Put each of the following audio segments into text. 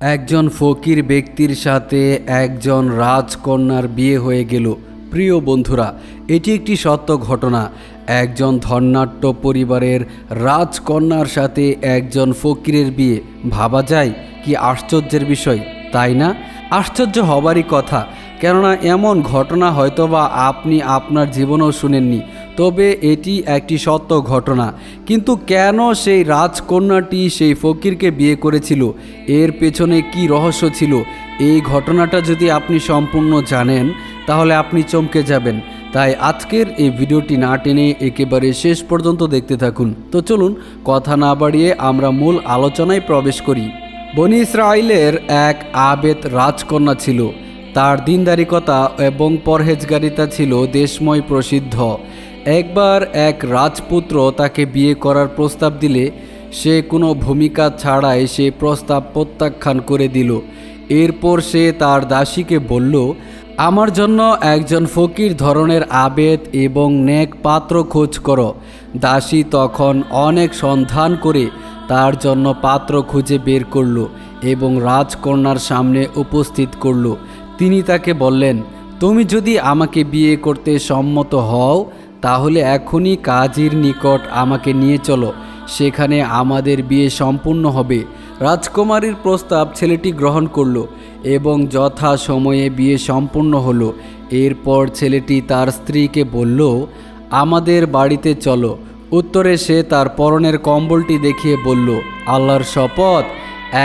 একজন ফকির ব্যক্তির সাথে একজন রাজকন্যার বিয়ে হয়ে গেল। প্রিয় বন্ধুরা, এটি একটি সত্য ঘটনা। একজন ধর্নাট্য পরিবারের রাজকন্যার সাথে একজন ফকিরের বিয়ে। ভাবা যায় কি আশ্চর্যের বিষয়, তাই না? আশ্চর্য হবারই কথা, কেননা এমন ঘটনা হয়তোবা আপনি আপনার জীবনেও শুনেননি। তবে এটি একটি সত্য ঘটনা। কিন্তু কেন সেই রাজকন্যাটি সেই ফকিরকে বিয়ে করেছিল? এর পেছনে কি রহস্য ছিল? এই ঘটনাটা যদি আপনি সম্পূর্ণ জানেন, তাহলে আপনি চমকে যাবেন। তাই আজকের এই ভিডিওটি না টেনে একেবারে শেষ পর্যন্ত দেখতে থাকুন। তো চলুন, কথা না বাড়িয়ে আমরা মূল আলোচনায় প্রবেশ করি। বনি ইসরায়েলের এক আবেদ রাজকন্যা ছিল। তার দিনদারিকতা এবং পরহেজগারিতা ছিল দেশময় প্রসিদ্ধ। একবার এক রাজপুত্র তাকে বিয়ে করার প্রস্তাব দিলে সে কোনো ভূমিকা ছাড়াই সে প্রস্তাব প্রত্যাখ্যান করে দিল। এরপর সে তার দাসীকে বলল, আমার জন্য একজন ফকির ধরনের আবেদ এবং নেক পাত্র খোঁজ করো। দাসী তখন অনেক সন্ধান করে তার জন্য পাত্র খুঁজে বের করল এবং রাজকন্যার সামনে উপস্থিত করল। তিনি তাকে বললেন, তুমি যদি আমাকে বিয়ে করতে সম্মত হও তাহলে এখনই কাজীর নিকট আমাকে নিয়ে চলো, সেখানে আমাদের বিয়ে সম্পূর্ণ হবে। রাজকুমারীর প্রস্তাব ছেলেটি গ্রহণ করল এবং যথা সময়ে বিয়ে সম্পূর্ণ হলো। এরপর ছেলেটি তার স্ত্রীকে বলল, আমাদের বাড়িতে চলো। উত্তরে সে তার পরনের কম্বলটি দেখিয়ে বলল, আল্লাহর শপথ,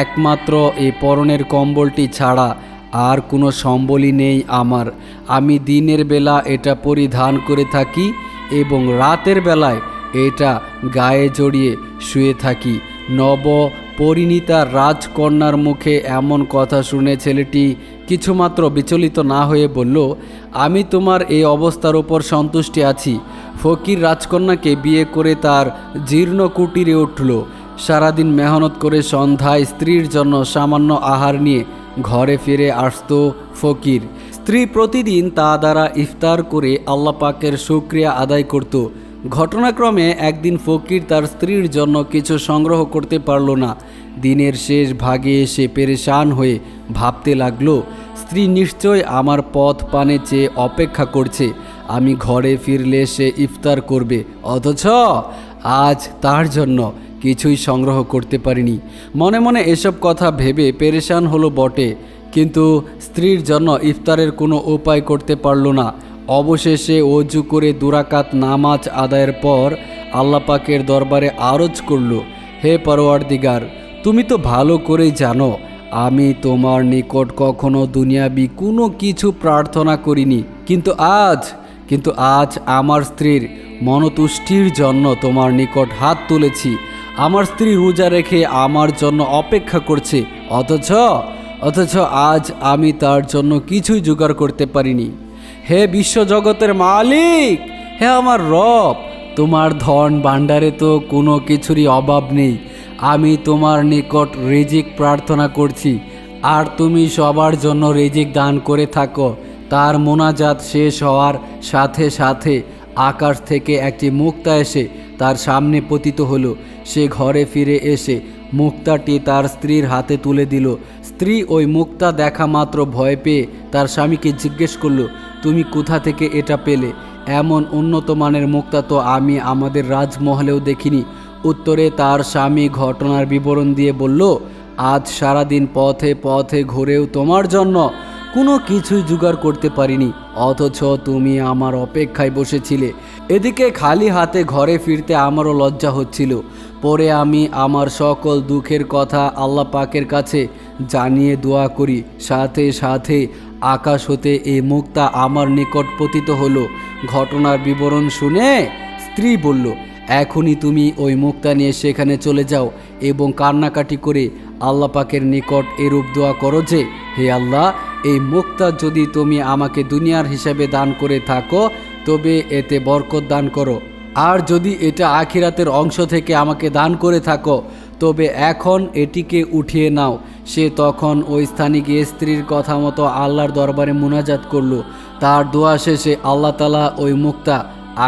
একমাত্র এই পরনের কম্বলটি ছাড়া আর কোনো সম্বলই নেই আমার। আমি দিনের বেলা এটা পরিধান করে থাকি এবং রাতের বেলায় এটা গায়ে জড়িয়ে শুয়ে থাকি। নব পরিণীতা রাজকন্যার মুখে এমন কথা শুনে ছেলেটি কিছুমাত্র বিচলিত না হয়ে বলল, আমি তোমার এই অবস্থার ওপর সন্তুষ্টি আছি। ফকির রাজকন্যাকে বিয়ে করে তার জীর্ণ কুটিরে উঠল। সারাদিন মেহনত করে সন্ধ্যায় স্ত্রীর জন্য সামান্য আহার নিয়ে ঘরে ফিরে আসত ফকির। স্ত্রী প্রতিদিন তা দ্বারা ইফতার করে আল্লাহ পাকের শুক্রিয়া আদায় করত। ঘটনাক্রমে একদিন ফকির তার স্ত্রীর জন্য কিছু সংগ্রহ করতে পারল না। দিনের শেষ ভাগে এসে পেরেশান হয়ে ভাবতে লাগল, স্ত্রী নিশ্চয় আমার পথ পানে চেয়ে অপেক্ষা করছে। আমি ঘরে ফিরলে সে ইফতার করবে। অথচ আজ তার জন্য কিছুই সংগ্রহ করতে পারিনি। মনে মনে এসব কথা ভেবে পেরেশান হলো বটে, কিন্তু স্ত্রীর জন্য ইফতারের কোনো উপায় করতে পারল না। অবশেষে অজু করে দুরাকাত নামাজ আদায়ের পর আল্লাপাকের দরবারে আরজ করল, হে পরোয়ার দিগার তুমি তো ভালো করেই জানো, আমি তোমার নিকট কখনো দুনিয়াবি কোনো কিছু প্রার্থনা করিনি। কিন্তু আজ কিন্তু আজ আমার স্ত্রীর মনতুষ্টির জন্য তোমার নিকট হাত তুলেছি। আমার স্ত্রী রোজা রেখে আমার জন্য অপেক্ষা করছে। অথচ অথচ আজ আমি তার জন্য কিছুই জোগাড় করতে পারিনি। হে বিশ্বজগতের মালিক, হে আমার রব, তোমার ধন ভাণ্ডারে তো কোনো কিছুরই অভাব নেই। আমি তোমার নিকট রেজিক প্রার্থনা করছি। আর তুমি সবার জন্য রেজিক দান করে থাকো। তার মোনাজাত শেষ হওয়ার সাথে সাথে আকাশ থেকে একটি মুক্তা এসে তার সামনে পতিত হলো। সে ঘরে ফিরে এসে মুক্তাটি তার স্ত্রীর হাতে তুলে দিল। স্ত্রী ওই মুক্তা দেখা মাত্র ভয় পেয়ে তার স্বামীকে জিজ্ঞেস করল, তুমি কোথা থেকে এটা পেলে? এমন উন্নত মানের মুক্তা তো আমি আমাদের রাজমহলেও দেখিনি। উত্তরে তার স্বামী ঘটনার বিবরণ দিয়ে বলল, আজ সারাদিন পথে পথে ঘুরেও তোমার জন্য কোনো কিছুই জোগাড় করতে পারিনি, অথচ তুমি আমার অপেক্ষায় বসেছিলে। এদিকে খালি হাতে ঘরে ফিরতে আমারও লজ্জা হচ্ছিল। পরে আমি আমার সকল দুঃখের কথা আল্লাহ পাকের কাছে জানিয়ে দোয়া করি। সাথে সাথে আকাশ হতে এই মুক্তা আমার নিকট পতিত হলো। ঘটনার বিবরণ শুনে স্ত্রী বলল, এখনই তুমি ওই মুক্তা নিয়ে সেখানে চলে যাও এবং কান্নাকাটি করে আল্লাহ পাকের নিকট এরূপ দোয়া করো যে, হে আল্লাহ এই মুক্তা যদি তুমি আমাকে দুনিয়ার হিসাবে দান করে থাকো, তবে এতে বরকত দান করো। আর যদি এটা আখিরাতের অংশ থেকে আমাকে দান করে থাকো, তবে এখন এটিকে উঠিয়ে নাও। সে তখন ওই স্থানে গিয়ে স্ত্রীর কথা মতো আল্লাহর দরবারে মুনাজাত করল। তার দোয়া শেষে আল্লাহ তালা ওই মুক্তা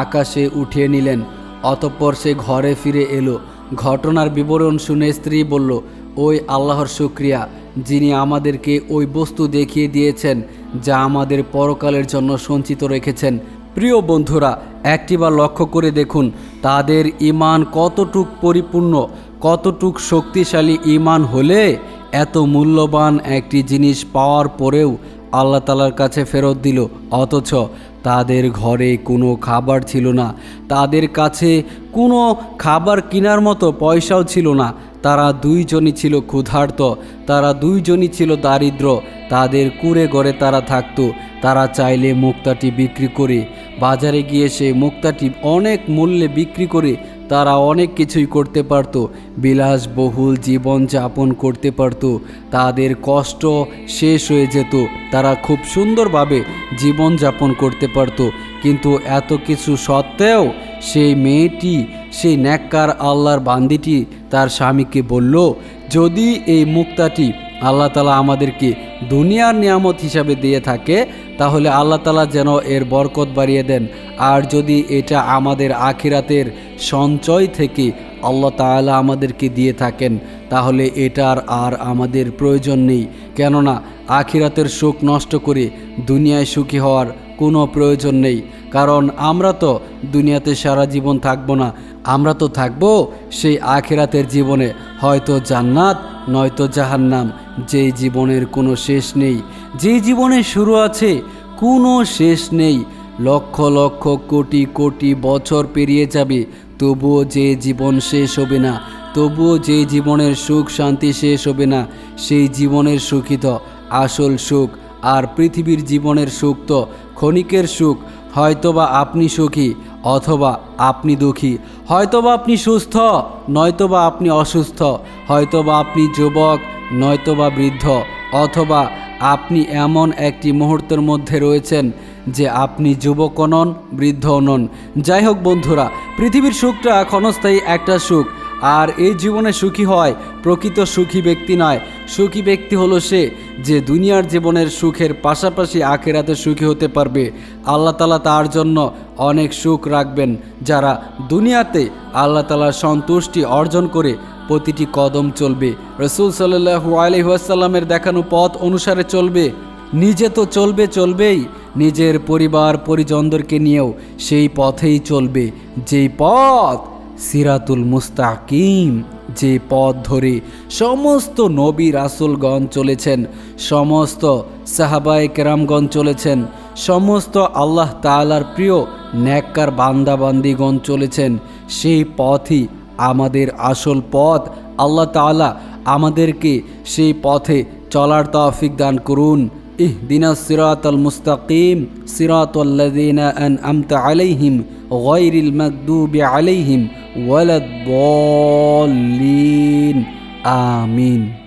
আকাশে উঠিয়ে নিলেন। অতঃপর সে ঘরে ফিরে এলো। ঘটনার বিবরণ শুনে স্ত্রী বলল, ওই আল্লাহর শুক্রিয়া। যিনি আমাদেরকে ওই বস্তু দেখিয়ে দিয়েছেন, যা আমাদের পরকালের জন্য সঞ্চিত রেখেছেন। প্রিয় বন্ধুরা, একটিবার লক্ষ্য করে দেখুন, তাদের ইমান কতটুক পরিপূর্ণ, কতটুক শক্তিশালী ইমান হলে এত মূল্যবান একটি জিনিস পাওয়ার পরেও আল্লাহ তালার কাছে ফেরত দিল। অথচ তাদের ঘরে কোনো খাবার ছিল না। তাদের কাছে কোনো খাবার কেনার মতো পয়সাও ছিল না। তারা দুইজনই ছিল ক্ষুধার্ত, তারা দুইজনই ছিল দারিদ্র। তাদের কুড়ে ঘরে তারা থাকতো। তারা চাইলে মুক্তাটি বিক্রি করে। বাজারে গিয়ে সে মুক্তাটি অনেক মূল্যে বিক্রি করে তারা অনেক কিছুই করতে পারত বিলাসবহুল জীবন যাপন করতে পারত, তাদের কষ্ট শেষ হয়ে যেত, তারা খুব সুন্দরভাবে জীবন যাপন করতে পারত, কিন্তু এত কিছু সত্ত্বেও সেই মেয়েটি, সেই ন্যাক্কার আল্লাহর বান্দিটি তার স্বামীকে বলল, যদি এই মুক্তাটি আল্লাহ তালা আমাদেরকে দুনিয়ার নিয়ামত হিসাবে দিয়ে থাকে, তাহলে আল্লাহ তালা যেন এর বরকত বাড়িয়ে দেন। আর যদি এটা আমাদের আখিরাতের সঞ্চয় থেকে আল্লাহ তাআলা আমাদেরকে দিয়ে থাকেন, তাহলে এটার আর আমাদের প্রয়োজন নেই। কেননা আখিরাতের সুখ নষ্ট করে দুনিয়ায় সুখী হওয়ার কোনো প্রয়োজন নেই। কারণ আমরা তো দুনিয়াতে সারা জীবন থাকব না, আমরা তো থাকব সেই আখিরাতের জীবনে। হয়তো জান্নাত নয়তো জাহান্নাম, যেই জীবনের কোনো শেষ নেই। যেই জীবনের শুরু আছে, কোনো শেষ নেই। লক্ষ লক্ষ কোটি কোটি বছর পেরিয়ে যাবে, তবুও যে জীবন শেষ হবে না, তবুও যে জীবনের সুখ শান্তি শেষ হবে না, সেই জীবনের সুখই তো আসল সুখ। আর পৃথিবীর জীবনের সুখ তো ক্ষণিকের সুখ, হয়তোবা আপনি সুখী অথবা আপনি দুঃখী। হয়তোবা আপনি সুস্থ, নয়তোবা আপনি অসুস্থ। হয়তোবা আপনি যুবক, নয়তোবা বৃদ্ধ। অথবা আপনি এমন একটি মুহূর্তের মধ্যে রয়েছেন যে আপনি যুবক নন বৃদ্ধ নন। যাই হোক বন্ধুরা, পৃথিবীর সুখটা ক্ষণস্থায়ী একটা সুখ। আর এই জীবনে সুখী হয়, প্রকৃত সুখী ব্যক্তি নয়। সুখী ব্যক্তি হলো সে যে দুনিয়ার জীবনের সুখের পাশাপাশি আখেরাতে সুখী হতে পারবে। আল্লাহ তালা তার জন্য অনেক সুখ রাখবেন, যারা দুনিয়াতে আল্লাহ তালার সন্তুষ্টি অর্জন করে প্রতিটি কদম চলবে। রসুল সাল্লু আলহিহাসাল্লামের দেখানো পথ অনুসারে চলবে। নিজে তো চলবে চলবেই, নিজের পরিবার পরিজনদেরকে নিয়েও সেই পথেই চলবে। যেই পথ সিরাতুল মুস্তাকিম, যে পথ ধরে সমস্ত নবী রাসুলগণ চলেছেন, সমস্ত সাহাবায়ে কেরামগণ চলেছেন, সমস্ত আল্লাহ তাআলার প্রিয় ন্যাক্কার বান্দাবান্দিগণ চলেছেন, সেই পথই আমাদের আসল পথ। আল্লাহ তাআলা আমাদেরকে সেই পথে চলার তৌফিক দান করুন। ইহ ইহদিনা সিরাতাল মুস্তাকিম সিরাতাল্লাযীনা আনআমতা আলাইহিম গায়রিল মাগদুবি আলাইহিম। ولا الضالين. آمين.